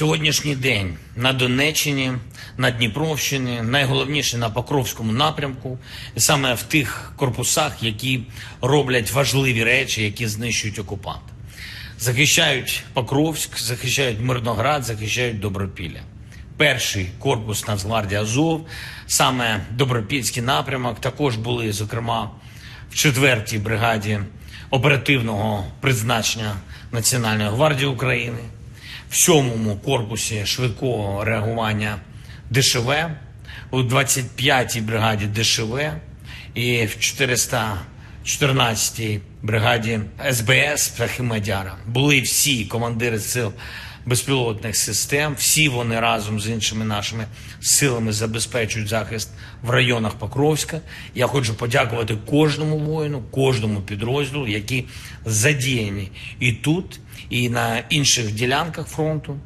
Сьогоднішній день на Донеччині, на Дніпровщині, найголовніше на Покровському напрямку, і саме в тих корпусах, які роблять важливі речі, які знищують окупанта. Захищають Покровськ, захищають Мирноград, захищають Добропілля. Перший корпус Нацгвардії Азов, саме Добропільський напрямок, також були, зокрема, в 4-й бригаді оперативного призначення Національної гвардії України, в 7-му корпусі швидкого реагування ДШВ, у 25-й бригаді ДШВ і в 414-й бригаді СБС Птахи-Мадяра. Були всі командири сил безпілотних систем. Всі вони разом з іншими нашими силами забезпечують захист в районах Покровська. Я хочу подякувати кожному воїну, кожному підрозділу, які задіяні і тут, і на інших ділянках фронту.